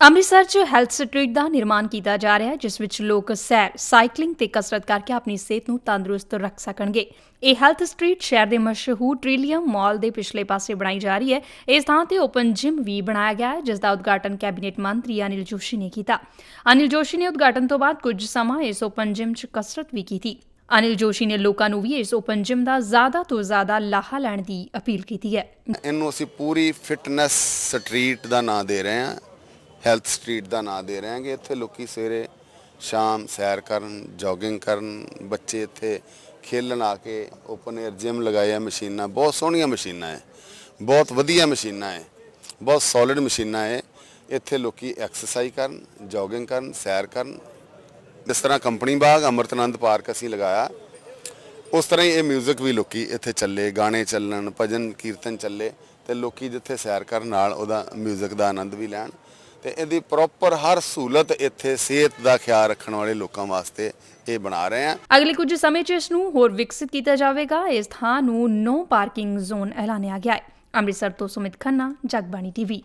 ਅੰਮ੍ਰਿਤਸਰ 'ਚ health street ਦਾ ਨਿਰਮਾਣ ਕੀਤਾ ਜਾ ਰਿਹਾ ਹੈ, ਜਿਸ ਵਿੱਚ ਲੋਕ ਸੈਰ ਸਾਈਕਲਿੰਗ ਤੇ ਕਸਰਤ ਕਰਕੇ ਆਪਣੀ ਸਿਹਤ ਨੂੰ ਤੰਦਰੁਸਤ ਰੱਖ ਸਕਣਗੇ। ਇਹ ਹੈਲਥ ਸਟਰੀਟ ਸ਼ਹਿਰ ਦੇ ਮਸ਼ਹੂਰ ਟ੍ਰਿਲੀਅਮ ਮਾਲ ਦੇ ਪਿਛਲੇ ਪਾਸੇ ਬਣਾਈ ਜਾ ਰਹੀ ਹੈ। ਇਸ ਥਾਂ ਤੇ ਓਪਨ ਜਿਮ ਵੀ ਬਣਾਇਆ ਗਿਆ ਹੈ, ਜਿਸ ਦਾ ਉਦਘਾਟਨ ਕੈਬਨਿਟ ਮੰਤਰੀ ਅਨਿਲ ਜੋਸ਼ੀ ਨੇ ਕੀਤਾ। ਅਨਿਲ ਜੋਸ਼ੀ ਨੇ ਉਦਘਾਟਨ ਤੋਂ ਬਾਅਦ ਕੁਝ ਸਮਾਂ ਇਸ ਓਪਨ ਜਿਮ 'ਚ ਕਸਰਤ ਵੀ ਕੀਤੀ। ਅਨਿਲ ਜੋਸ਼ੀ ਨੇ ਲੋਕਾਂ ਨੂੰ ਵੀ ਇਸ ਓਪਨ ਜਿਮ ਦਾ ਜ਼ਿਆਦਾ ਤੋਂ ਜ਼ਿਆਦਾ ਲਾਹਾ ਲੈਣ ਦੀ ਅਪੀਲ ਕੀਤੀ ਹੈ। ਇਹਨੂੰ ਅਸੀਂ ਪੂਰੀ ਫਿਟਨੈਸ ਸਟਰੀਟ ਦਾ ਨਾਂ ਦੇ ਰਹੇ ਹਾਂ। ਹੈਲਥ ਸਟਰੀਟ ਦਾ ਨਾਮ ਦੇ ਰਹੇਗੇ ਇੱਥੇ ਲੋਕੀ ਸਵੇਰੇ, ਸ਼ਾਮ ਸੈਰ ਕਰਨ, ਜੋਗਿੰਗ ਕਰਨ, ਬੱਚੇ ਇੱਥੇ ਖੇਲਣ ਆ ਕੇ ਓਪਨ 에ਅਰ ਜਿਮ ਲਗਾਇਆ ਮਸ਼ੀਨਾਂ। ਬਹੁਤ ਸੋਹਣੀਆਂ ਮਸ਼ੀਨਾਂ ਹੈ ਬਹੁਤ ਵਧੀਆ ਮਸ਼ੀਨਾਂ ਹੈ ਬਹੁਤ ਸੋਲਿਡ ਮਸ਼ੀਨਾਂ ਹੈ ਇੱਥੇ ਲੋਕੀ ਐਕਸਰਸਾਈਜ਼ ਕਰਨ ਜੋਗਿੰਗ ਕਰਨ, ਸੈਰ ਕਰਨ। ਜਿਸ ਤਰ੍ਹਾਂ ਕੰਪਨੀ ਬਾਗ, ਅਮਰਤਨੰਦ ਪਾਰਕ ਅਸੀਂ ਲਗਾਇਆ। ਉਸ ਤਰ੍ਹਾਂ ਹੀ ਇਹ 뮤직 ਵੀ ਲੋਕੀ ਇੱਥੇ ਚੱਲੇ, ਗਾਣੇ ਚੱਲਣ, ਭਜਨ, ਕੀਰਤਨ ਚੱਲੇ ਤੇ ਲੋਕੀ ਜਿੱਥੇ ਸੈਰ ਕਰਨ ਨਾਲ ਉਹਦਾ 뮤직 ਦਾ ਆਨੰਦ ਵੀ ਲੈਣ। ਤੇ ਇਹਦੀ ਪ੍ਰੋਪਰ ਹਰ ਸਹੂਲਤ ਇੱਥੇ ਸਿਹਤ ਦਾ ਖਿਆਲ ਰੱਖਣ ਵਾਲੇ ਲੋਕਾਂ ਵਾਸਤੇ ਇਹ ਬਣਾ ਰਹੇ ਆ ਅਗਲੇ ਕੁਝ ਸਮੇਂ 'ਚ ਇਸ ਨੂੰ ਹੋਰ ਵਿਕਸਿਤ ਕੀਤਾ ਜਾਵੇਗਾ। ਇਸ ਥਾਂ ਨੂੰ ਨੋ ਪਾਰਕਿੰਗ ਜ਼ੋਨ ਐਲਾਨਿਆ ਗਿਆ ਹੈ। ਅੰਮ੍ਰਿਤਸਰ ਤੋਂ ਸੁਮਿਤ ਖੰਨਾ, ਜਗਬਾਣੀ ਟੀਵੀ।